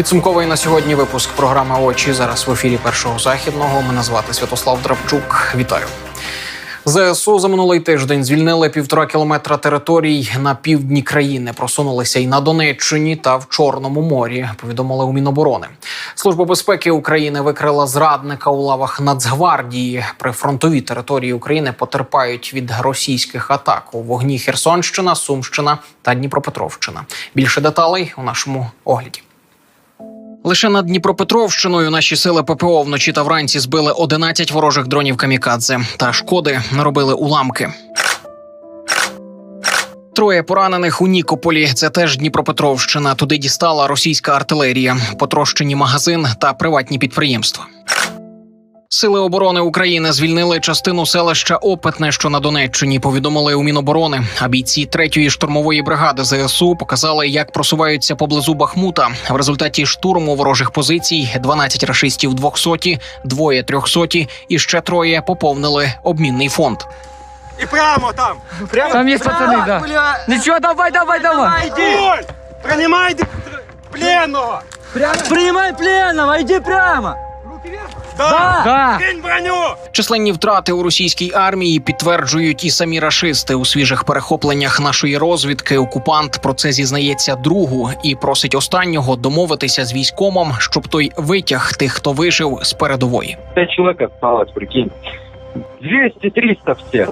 Підсумковий на сьогодні випуск програми Очі зараз в ефірі першого західного. Мене звати Святослав Драбчук. Вітаю. ЗСУ за минулий тиждень звільнили півтора кілометра територій на півдні країни. Просунулися і на Донеччині та в Чорному морі. Повідомили у Міноборони. Служба безпеки України викрила зрадника у лавах Нацгвардії. Прифронтові території України потерпають від російських атак у вогні Херсонщина, Сумщина та Дніпропетровщина. Більше деталей у нашому огляді. Лише над Дніпропетровщиною наші сили ППО вночі та вранці збили 11 ворожих дронів камікадзе та шкоди наробили уламки. Троє поранених у Нікополі. Це теж Дніпропетровщина. Туди дістала російська артилерія, потрощені магазин та приватні підприємства. Сили оборони України звільнили частину селища Опитне, що на Донеччині. Повідомили у Міноборони. А бійці третьої штурмової бригади ЗСУ показали, як просуваються поблизу Бахмута. В результаті штурму ворожих позицій 12 рашистів 200, двоє 300 і ще троє поповнили обмінний фонд. И прямо там. Прямо. Там есть пацаны, да. Ничего, давай, давай, давай. Иди. Принимай д- пленного. Принимай пленного, иди прямо. Да. Да. Кинь броню. Численні втрати у російській армії підтверджують і самі рашисти у свіжих перехопленнях нашої розвідки. Окупант про це зізнається другу і просить останнього домовитися з військомом, щоб той витяг тих, хто вижив з передової. пять человек осталось, прикинь. 200-300 всех.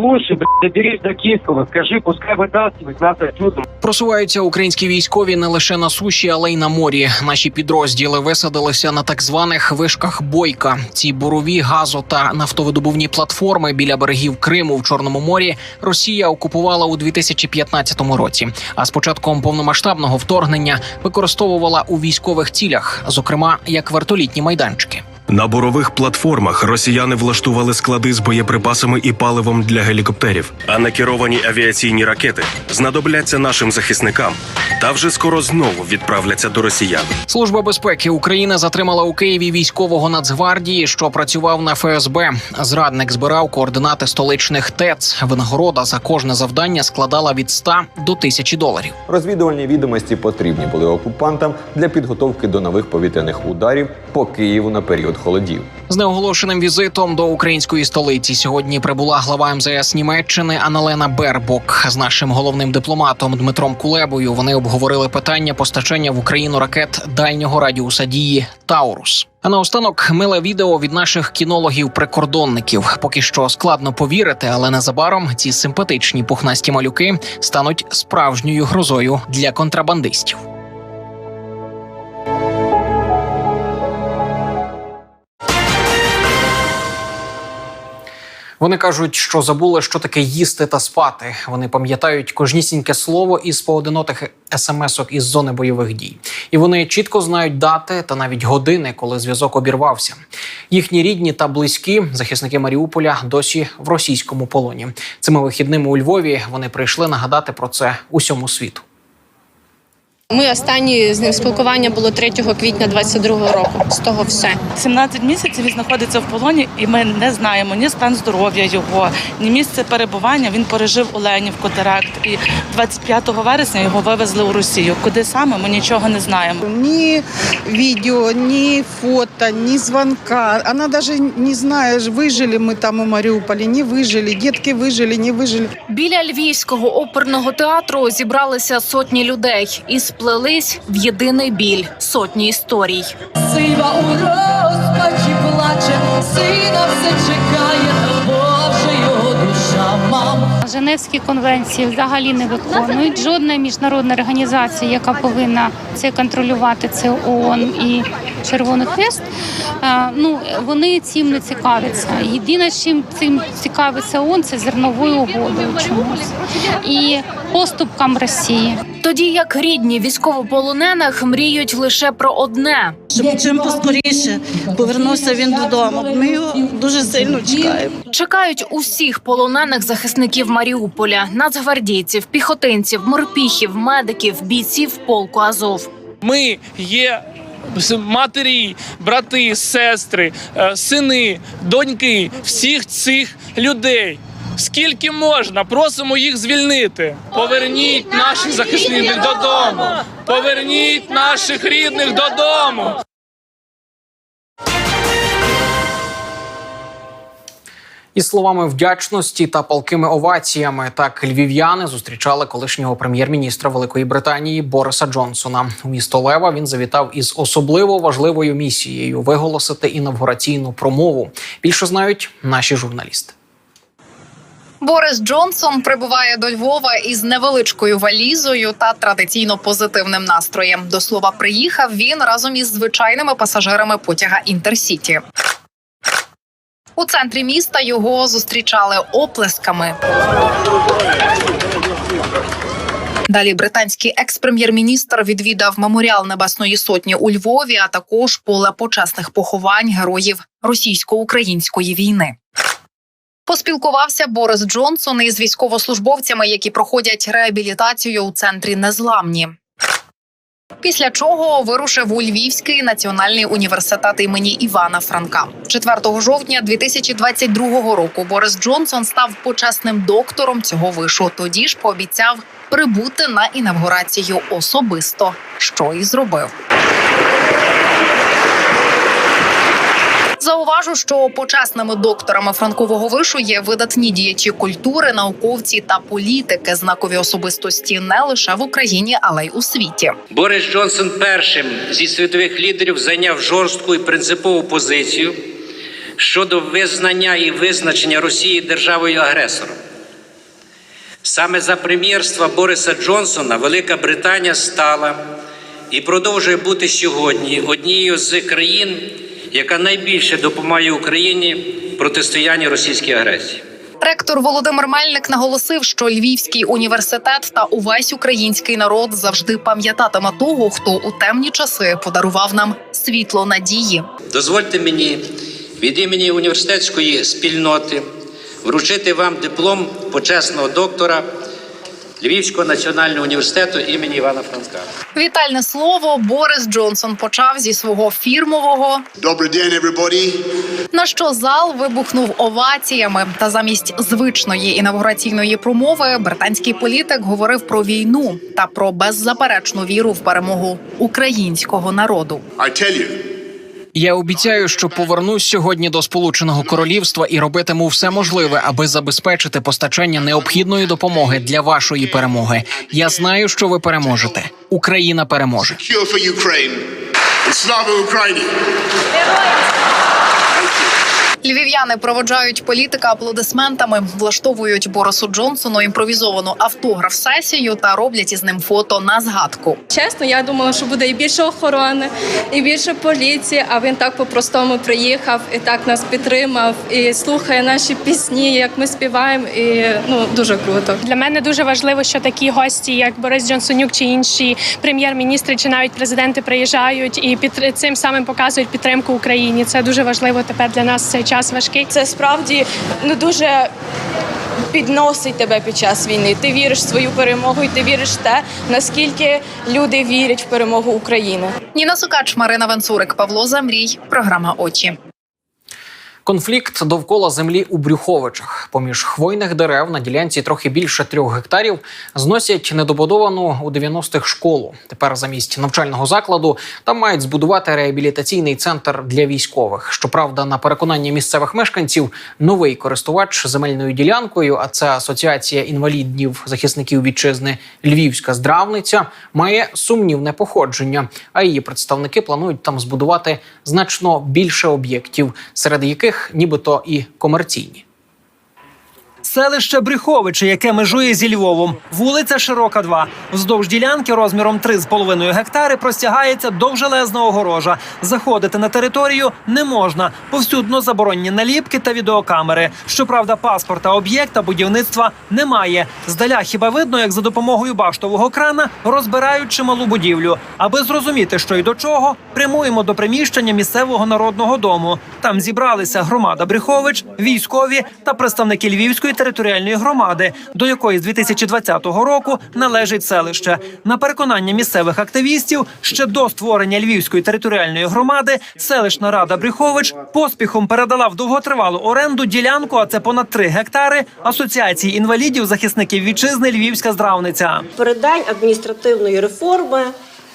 Слушай, блядь, доберись до Киевского, скажи, пускай вытаскивает нас отсюда. Просуваються українські військові не лише на суші, але й на морі. Наші підрозділи висадилися на так званих вишках бойка. Ці бурові, газо та нафтовидобувні платформи біля берегів Криму в Чорному морі Росія окупувала у 2015 році. А з початком повномасштабного вторгнення використовувала у військових цілях, зокрема як вертолітні майданчики. На бурових платформах росіяни влаштували склади з боєприпасами і паливом для гелікоптерів. А накеровані авіаційні ракети знадобляться нашим захисникам та вже скоро знову відправляться до росіян. Служба безпеки України затримала у Києві військового Нацгвардії, що працював на ФСБ. Зрадник збирав координати столичних ТЕЦ. Винагорода за кожне завдання складала від 100 до 1000 доларів. Розвідувальні відомості потрібні були окупантам для підготовки до нових повітряних ударів по Києву на період холодів. З неоголошеним візитом до української столиці сьогодні прибула глава МЗС Німеччини Аналена Бербок з нашим головним дипломатом Дмитром Кулебою. Вони обговорили питання постачання в Україну ракет дальнього радіуса дії Таурус. А наостанок миле відео від наших кінологів-прикордонників. Поки що складно повірити, але незабаром ці симпатичні пухнасті малюки стануть справжньою грозою для контрабандистів. Вони кажуть, що забули, що таке їсти та спати. Вони пам'ятають кожнісіньке слово із поодиноких смс-ок із зони бойових дій. І вони чітко знають дати та навіть години, коли зв'язок обірвався. Їхні рідні та близькі захисники Маріуполя досі в російському полоні. Цими вихідними у Львові вони прийшли нагадати про це усьому світу. Ми останні з ним спілкування було 3 квітня 22 року. З того все. 17 місяців він знаходиться в полоні, і ми не знаємо ні стан здоров'я його, ні місце перебування. Він пережив Оленівку теракт. І 25 вересня його вивезли у Росію. Куди саме ми нічого не знаємо. Ни видео, ни фото, ни звонка. Она даже не знает, выжили мы там у Мариуполя, не выжили, детки выжили, не выжили. Біля львівського оперного театру зібралися сотні людей і сплелись в єдиний біль сотні історій. Сива у розпачі плаче, сина все чекає, бо вже його душа мам. Женевські конвенції взагалі не виконують. Жодна міжнародна організація, яка повинна це контролювати, це ООН і Червоний Хрест. е, Ну вони цим не цікавляться. Єдине, чим цим цікавиться ООН, це зерновою угодою чомусь і поступкам Росії. Тоді як рідні військовополонених мріють лише про одне Щоб чим поскоріше повернувся він додому. Ми його дуже сильно чекаємо. чекають усіх полонених захисників Маріуполя, нацгвардійців, піхотинців, морпіхів, медиків, бійців полку Азов. Ми є матері, брати, сестри, е, сини, доньки всіх цих людей. Скільки можна? Просимо їх звільнити. Поверніть наших захисників додому. Поверніть наших рідних додому. Із словами вдячності та палкими оваціями так львів'яни зустрічали колишнього прем'єр-міністра Великої Британії Бориса Джонсона. У місто Лева він завітав із особливо важливою місією виголосити інавгураційну промову. Більше знають наші журналісти. Борис Джонсон прибуває до Львова із невеличкою валізою та традиційно позитивним настроєм. До слова, приїхав він разом із звичайними пасажирами потяга Інтерсіті. У центрі міста його зустрічали оплесками. Далі британський екс-прем'єр-міністр відвідав меморіал Небесної Сотні у Львові, а також поле почесних поховань героїв російсько-української війни. Поспілкувався Борис Джонсон із військовослужбовцями, які проходять реабілітацію у центрі Незламні. Після чого вирушив у Львівський національний університет імені Івана Франка. 4 жовтня 2022 року Борис Джонсон став почесним доктором цього вишу. Тоді ж пообіцяв прибути на інавгурацію особисто, що і зробив. Зауважу, що почесними докторами франкового вишу є видатні діячі культури, науковці та політики, знакові особистості не лише в Україні, але й у світі. Борис Джонсон першим зі світових лідерів зайняв жорстку і принципову позицію щодо визнання і визначення Росії державою агресором. Саме за прем'єрства Бориса Джонсона Велика Британія стала і продовжує бути сьогодні однією з країн, яка найбільше допомагає Україні в протистоянні російській агресії. Ректор Володимир Мельник наголосив, що Львівський університет та увесь український народ завжди пам'ятатиме того, хто у темні часи подарував нам світло надії. Дозвольте мені від імені університетської спільноти вручити вам диплом почесного доктора Львівського національного університету імені Івана Франка. Вітальне слово Борис Джонсон почав зі свого фірмового. Добрий день, everybody. На що зал вибухнув оваціями. Та замість звичної інавгураційної промови британський політик говорив про війну та про беззаперечну віру в перемогу українського народу. I tell you, Я обіцяю, що повернусь сьогодні до Сполученого Королівства і робитиму все можливе, аби забезпечити постачання необхідної допомоги для вашої перемоги. Я знаю, що ви переможете. Україна переможе. Слава for Львів'яни проводжають політика аплодисментами, влаштовують Борису Джонсону імпровізовану автограф-сесію та роблять із ним фото на згадку. Чесно, я думала, що буде і більше охорони, і більше поліції. А він так по-простому приїхав і так нас підтримав, і слухає наші пісні, як ми співаємо. І ну дуже круто. Для мене дуже важливо, що такі гості, як Борис Джонсонюк чи інші прем'єр-міністри, чи навіть президенти приїжджають і під цим самим показують підтримку Україні. Це дуже важливо тепер для нас цей час важкий. Це справді ну дуже. Підносить тебе під час війни. Ти віриш в свою перемогу, і ти віриш в те, наскільки люди вірять в перемогу України. Ніна Сукач, Марина Венцурик, Павло Замрій. Програма Очі. Конфлікт довкола землі у Брюховичах поміж хвойних дерев на ділянці трохи більше трьох гектарів зносять недобудовану у 90-х школу. Тепер замість навчального закладу там мають збудувати реабілітаційний центр для військових. Щоправда, на переконання місцевих мешканців, новий користувач земельною ділянкою, а це асоціація інвалідів захисників вітчизни Львівська здравниця, має сумнівне походження. А її представники планують там збудувати значно більше об'єктів, серед яких нібито і комерційні. Селище Брюховичі, яке межує зі Львовом. Вулиця Широка, 2. Вздовж ділянки розміром 3,5 гектари простягається довжелезна огорожа. Заходити на територію не можна. Повсюдно заборонені наліпки та відеокамери. Щоправда, паспорта об'єкта будівництва немає. Здаля хіба видно, як за допомогою баштового крана розбирають чималу будівлю. Аби зрозуміти, що й до чого, прямуємо до приміщення місцевого народного дому. Там зібралися громада Брюхович, військові та представники Львівської Львівської територіальної громади, до якої з 2020 року належить селище. На переконання місцевих активістів, ще до створення Львівської територіальної громади селищна рада Брюхович поспіхом передала в довготривалу оренду ділянку, а це понад 3 гектари асоціації інвалідів захисників вітчизни Львівська здравниця. Передань адміністративної реформи.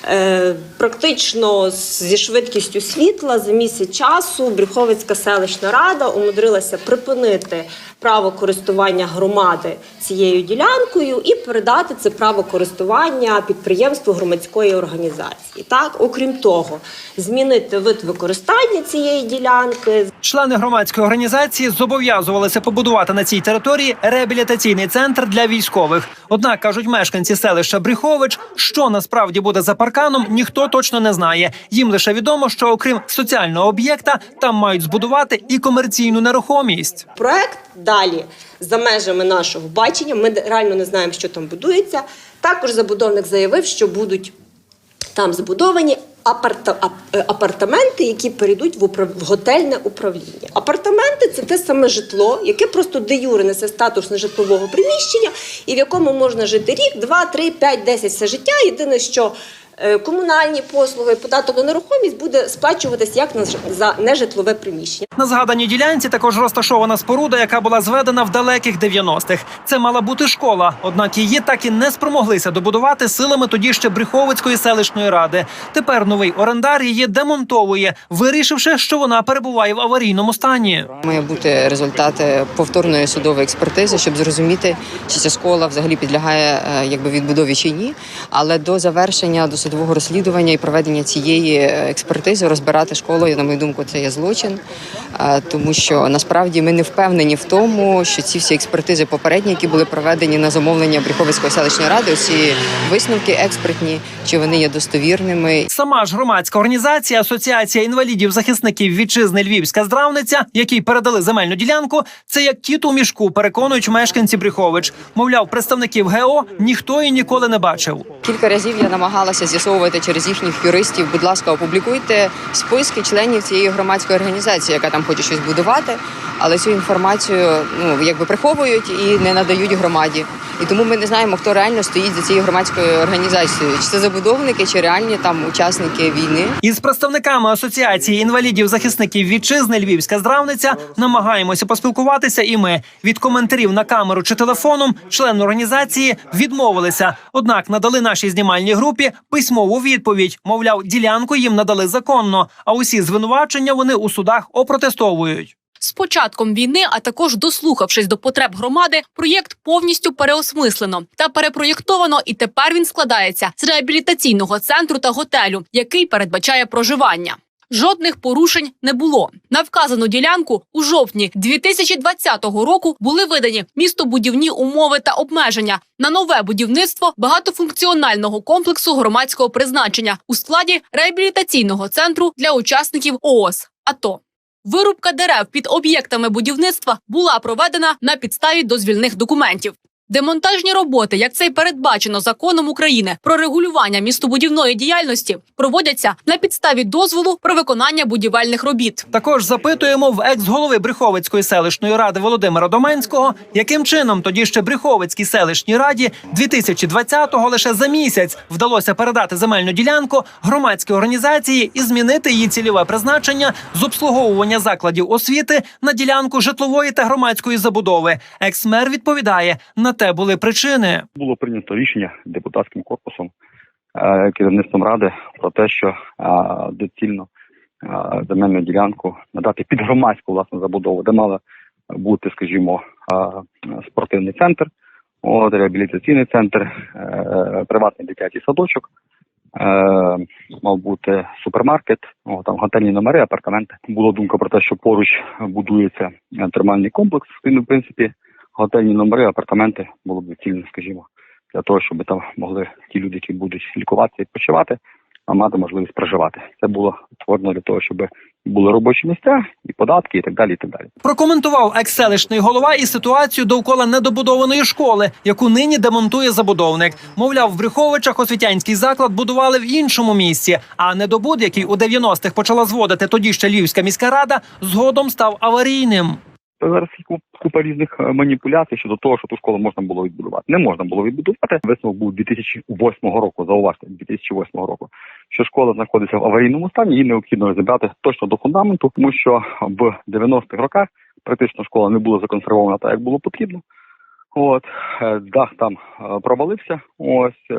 Е, Практично зі швидкістю світла за місяць часу Брюховицька селищна рада умудрилася припинити право користування громади цією ділянкою і передати це право користування підприємству громадської організації. Так, окрім того, змінити вид використання цієї ділянки, Члени громадської організації зобов'язувалися побудувати на цій території реабілітаційний центр для військових. Однак кажуть мешканці селища Бріхович, що насправді буде за парканом, ніхто точно не знає. Їм лише відомо, що окрім соціального об'єкта там мають збудувати і комерційну нерухомість. проект далі за межами нашого бачення. Ми реально не знаємо, що там будується. Також забудовник заявив, що будуть там збудовані е, апартаменти, які перейдуть в, управ... в готельне управління. Апартаменти це те саме житло, яке просто де юре несе статус нежитлового приміщення, і в якому можна жити рік, два, три, п'ять, десять все життя. Єдине, що комунальні послуги, податок на нерухомість буде сплачуватись як на ж- за нежитлове приміщення. На згаданій ділянці також розташована споруда, яка була зведена в далеких 90-х. Це мала бути школа, однак її так і не спромоглися добудувати силами тоді ще Бріховицької селищної ради. Тепер новий орендар її демонтовує, вирішивши, що вона перебуває в аварійному стані. Має бути результат е, повторної судової експертизи, щоб зрозуміти, чи ця школа взагалі підлягає е, якби відбудові чи ні. Але до завершення досудового розслідування і проведення цієї е, експертизи розбирати школу, на мою думку, це є злочин, тому що насправді ми не впевнені в тому, що ці всі експертизи попередні, які були проведені на замовлення Бріховицької селищної ради, ці висновки експертні, чи вони є достовірними. Сама ж громадська організація Асоціація інвалідів захисників вітчизни Львівська здравниця, якій передали земельну ділянку, це як кіт у мішку, переконують мешканці Бріхович. Мовляв, представників ГО ніхто і ніколи не бачив. Кілька разів я намагалася з'ясовувати через їхніх юристів. Будь ласка, опублікуйте списки членів цієї громадської організації, яка там хоче щось будувати, але цю інформацію ну якби приховують і не надають громаді. І тому ми не знаємо, хто реально стоїть за цією громадською організацією. Чи це забудовники, чи реальні там учасники війни. Із представниками Асоціації інвалідів захисників вітчизни Львівська здравниця намагаємося поспілкуватися. І ми від коментарів на камеру чи телефоном члени організації відмовилися. Однак надали нашій знімальній групі письмову відповідь. Мовляв, ділянку їм надали законно, а усі звинувачення вони у судах опротестовують. З початком війни, а також дослухавшись до потреб громади, проєкт повністю переосмислено та перепроєктовано, і тепер він складається з реабілітаційного центру та готелю, який передбачає проживання. Жодних порушень не було. На вказану ділянку у жовтні 2020 року були видані містобудівні умови та обмеження на нове будівництво багатофункціонального комплексу громадського призначення у складі реабілітаційного центру для учасників ООС АТО. Вирубка дерев під об'єктами будівництва була проведена на підставі дозвільних документів. Демонтажні роботи, як це й передбачено законом України про регулювання містобудівної діяльності, проводяться на підставі дозволу про виконання будівельних робіт. Також запитуємо в екс-голови Брюховицької селищної ради Володимира Доменського, яким чином тоді ще Брюховицькій селищній раді 2020-го лише за місяць вдалося передати земельну ділянку громадській організації і змінити її цільове призначення з обслуговування закладів освіти на ділянку житлової та громадської забудови. Екс-мер відповідає на те були причини. було прийнято рішення депутатським корпусом, е, керівництвом ради про те, що е, доцільно е, земельну ділянку надати під громадську власну забудову, де мала бути, скажімо, спортивний центр, от, реабілітаційний центр, приватний дитячий садочок. Мав бути супермаркет, о, там готельні номери, апартаменти. Була думка про те, що поруч будується термальний комплекс. Він, в принципі, готельні номери, апартаменти було б доцільно, скажімо, для того, щоб там могли ті люди, які будуть лікуватися і відпочивати, а мати можливість проживати. Це було створено для того, щоб були робочі місця, і податки, і так далі. І так далі. Прокоментував екс-селищний голова і ситуацію довкола недобудованої школи, яку нині демонтує забудовник. Мовляв, в Брюховичах освітянський заклад будували в іншому місці. А недобуд, який у 90-х почала зводити тоді ще Львівська міська рада, згодом став аварійним. Зараз купа різних е, маніпуляцій щодо того, що ту школу можна було відбудувати. Не можна було відбудувати. Висновок був 2008 року. Зауважте, 2008 року. Що школа знаходиться в аварійному стані, її необхідно розібрати точно до фундаменту, тому що в 90-х роках практично школа не була законсервована так, як було потрібно. От е, дах там е, провалився. Ось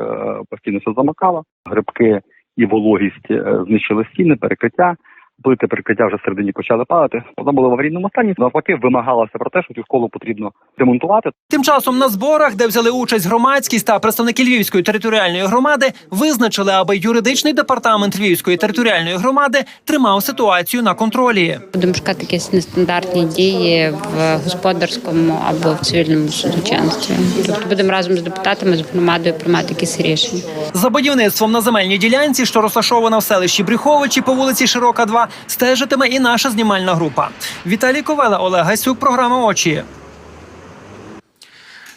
постійно все замокало. Грибки і вологість знищили стіни, перекриття. Плити перекриття вже всередині почали падати. Вона була в аварійному стані. Навпаки, вимагалося про те, що цю школу потрібно демонтувати. Тим часом на зборах, де взяли участь громадськість та представники Львівської територіальної громади, визначили, аби юридичний департамент Львівської територіальної громади тримав ситуацію на контролі. Будемо шукати якісь нестандартні дії в господарському або в цивільному судочинстві. Тобто будемо разом з депутатами з громадою приймати якісь рішення. За будівництвом на земельній ділянці, що розташована в селищі Бріховичі по вулиці Широка, 2, стежитиме і наша знімальна група. Віталій Ковела, Олег Гайсюк, програма Очі.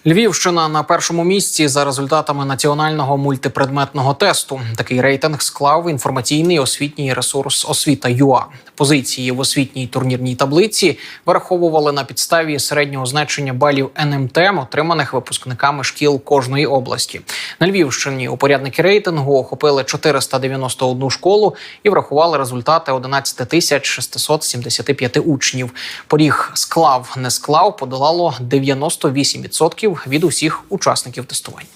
Львівщина на першому місці за результатами національного мультипредметного тесту. Такий рейтинг склав інформаційний освітній ресурс освіта ЮА. Позиції в освітній турнірній таблиці вираховували на підставі середнього значення балів НМТ, отриманих випускниками шкіл кожної області. На Львівщині упорядники рейтингу охопили 491 школу і врахували результати 11 тисяч 675 учнів. Поріг склав не склав подолало 98% від усіх учасників тестувань.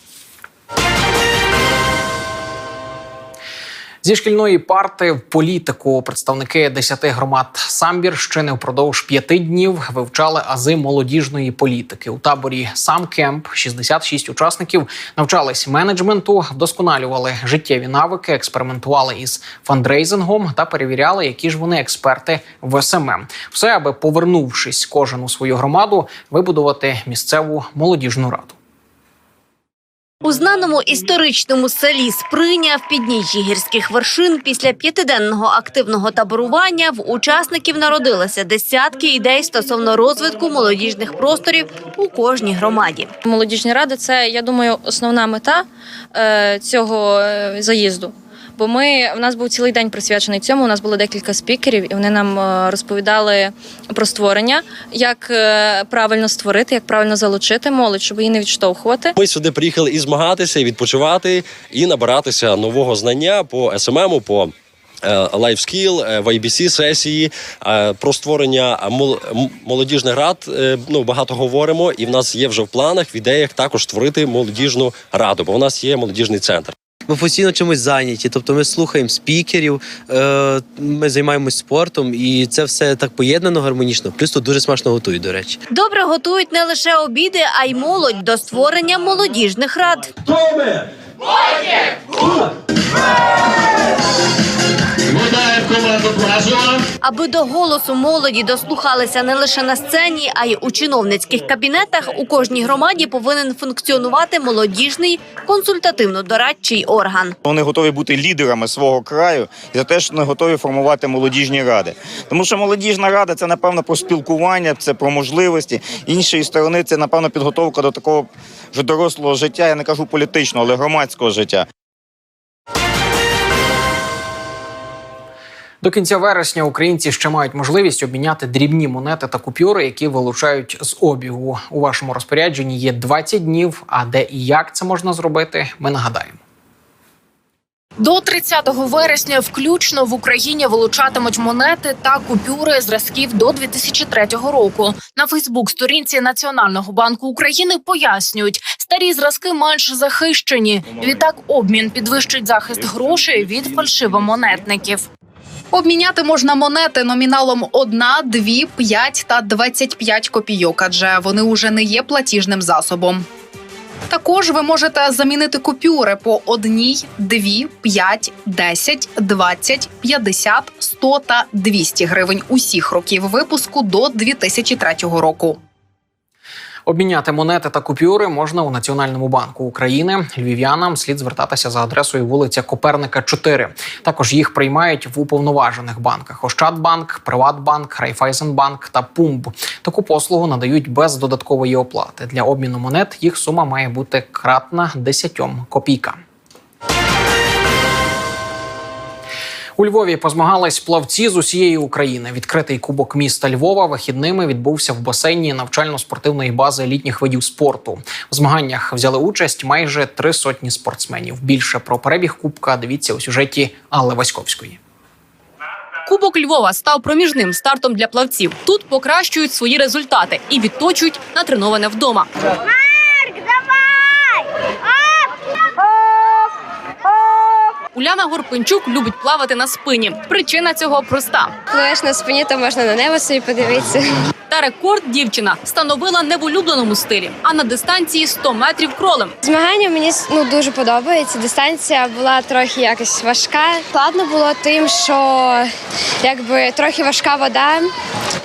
Зі шкільної парти в політику представники 10 громад Самбірщини впродовж п'яти днів вивчали ази молодіжної політики. У таборі Сам Кемп 66 учасників навчались менеджменту, вдосконалювали життєві навики, експериментували із фандрейзингом та перевіряли, які ж вони експерти в СММ. Все аби повернувшись кожен у свою громаду, вибудувати місцеву молодіжну раду. У знаному історичному селі Сприня в підніжжі гірських вершин після п'ятиденного активного таборування в учасників народилися десятки ідей стосовно розвитку молодіжних просторів у кожній громаді. Молодіжні ради це, я думаю, основна мета е, цього е, заїзду. Бо ми в нас був цілий день присвячений цьому. У нас було декілька спікерів, і вони нам е, розповідали про створення, як е, правильно створити, як правильно залучити молодь, щоб її не відштовхувати. Ми сюди приїхали і змагатися, і відпочивати, і набиратися нового знання по СММу, по лайфскіл, в IBC сесії е, про створення мол- молодіжних рад. е, Ну багато говоримо, і в нас є вже в планах, в ідеях також створити молодіжну раду, бо у нас є молодіжний центр. Ми постійно чимось зайняті. Тобто ми слухаємо спікерів, е, ми займаємось спортом, і це все так поєднано гармонічно. Плюс тут дуже смачно готують, до речі. Добре готують не лише обіди, а й молодь до створення молодіжних рад. Аби до голосу молоді дослухалися не лише на сцені, а й у чиновницьких кабінетах. У кожній громаді повинен функціонувати молодіжний консультативно-дорадчий орган. Вони готові бути лідерами свого краю і за те, що вони готові формувати молодіжні ради. Тому що молодіжна рада це напевно про спілкування, це про можливості. Іншої сторони, це напевно підготовка до такого вже дорослого життя. Я не кажу політичного, але громадського життя. До кінця вересня українці ще мають можливість обміняти дрібні монети та купюри, які вилучають з обігу. У вашому розпорядженні є 20 днів. А де і як це можна зробити, ми нагадаємо. До 30 вересня включно в Україні вилучатимуть монети та купюри зразків до 2003 року. На Фейсбук-сторінці Національного банку України пояснюють, старі зразки менш захищені. Відтак обмін підвищить захист грошей від фальшивомонетників. Обміняти можна монети номіналом 1, 2, 5 та 25 копійок, адже вони уже не є платіжним засобом. Також ви можете замінити купюри по одній, дві, п'ять, десять, двадцять, п'ятдесят, сто та 200 гривень усіх років випуску до 2003 року. Обміняти монети та купюри можна у Національному банку України. Львів'янам слід звертатися за адресою вулиця Коперника, 4. Також їх приймають в уповноважених банках: Ощадбанк, Приватбанк, Райфайзенбанк та Пумб. Таку послугу надають без додаткової оплати. Для обміну монет їх сума має бути кратна 10 копійкам. У Львові позмагались плавці з усієї України. Відкритий кубок міста Львова вихідними відбувся в басейні навчально-спортивної бази літніх видів спорту. У змаганнях взяли участь майже три сотні спортсменів. Більше про перебіг кубка дивіться у сюжеті Алли Васьковської. Кубок Львова став проміжним стартом для плавців. Тут покращують свої результати і відточують натреноване вдома. Уляна Горпинчук любить плавати на спині. Причина цього проста. Пливеш на спині, то можна на небо собі подивитися. Та рекорд дівчина встановила не в улюбленому стилі, а на дистанції 100 метрів кролем. Змагання мені ну дуже подобається. Дистанція була трохи якось важка. Складно було тим, що якби трохи важка вода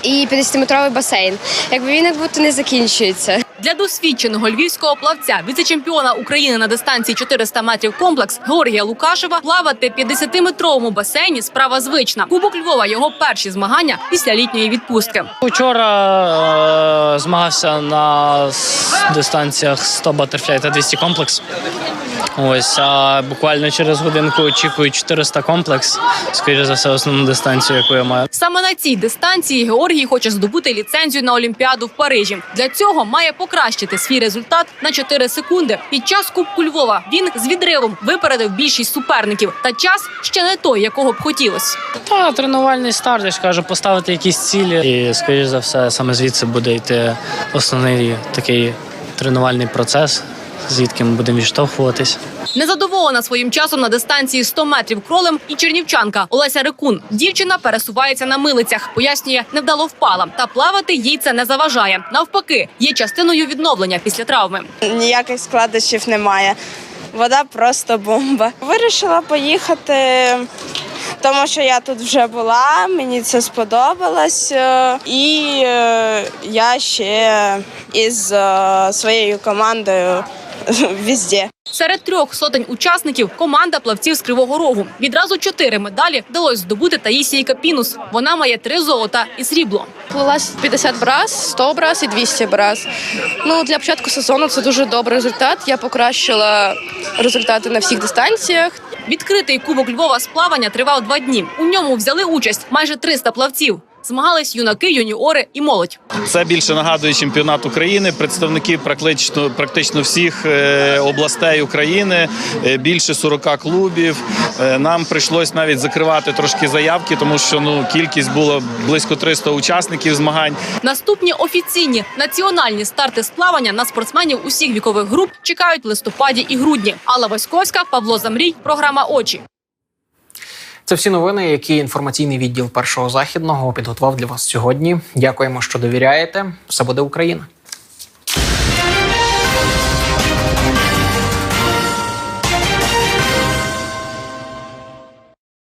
і 50-метровий басейн. Якби він як будто не закінчується. Для досвідченого львівського плавця, віце-чемпіона України на дистанції 400 метрів комплекс Георгія Лукашева, плавати в 50-метровому басейні справа звична. Кубок Львова його перші змагання після літньої відпустки. Учора е, змагався на дистанціях 100 батерфляй та 200 комплекс. Ось, а буквально через годинку очікую 400 комплекс. Скоріше за все, основну дистанцію, яку я маю. Саме на цій дистанції Георгій хоче здобути ліцензію на Олімпіаду в Парижі. Для цього має покращити свій результат на 4 секунди. Під час Кубку Львова він з відривом випередив більшість суперників. Та час ще не той, якого б хотілося. Та тренувальний старт, я ж кажу, поставити якісь цілі. І скоріш за все, саме звідси буде йти основний такий тренувальний процес, звідки ми будемо відштовхуватись. Незадоволена своїм часом на дистанції 100 метрів кролем і чернівчанка Олеся Рекун. Дівчина пересувається на милицях. Пояснює, невдало впала. Та плавати їй це не заважає. Навпаки, є частиною відновлення після травми. Ніяких складощів немає. Вода просто бомба. Вирішила поїхати, тому що я тут вже була, мені це сподобалось. е, І е, я ще із е, своєю командою везде. Серед трьох сотень учасників команда плавців з Кривого Рогу. Відразу чотири медалі вдалось здобути Таїсії Капінус. Вона має три золота і срібло. Плила 50 брас, 100 брас і 200 брас. Ну для початку сезону це дуже добрий результат. Я покращила результати на всіх дистанціях. Відкритий кубок Львова з плавання тривав два дні. У ньому взяли участь майже 300 плавців. Змагались юнаки, юніори і молодь. Це більше нагадує чемпіонат України. Представники практично практично всіх е, областей України, е, більше 40 клубів. Е, Нам прийшлось навіть закривати трошки заявки, тому що ну кількість було близько 300 учасників змагань. Наступні офіційні національні старти з плавання на спортсменів усіх вікових груп чекають в листопаді і грудні. Алла Васьковська, Павло Замрій, програма Очі. Це всі новини, які інформаційний відділ першого західного підготував для вас сьогодні. Дякуємо, що довіряєте. Все буде Україна.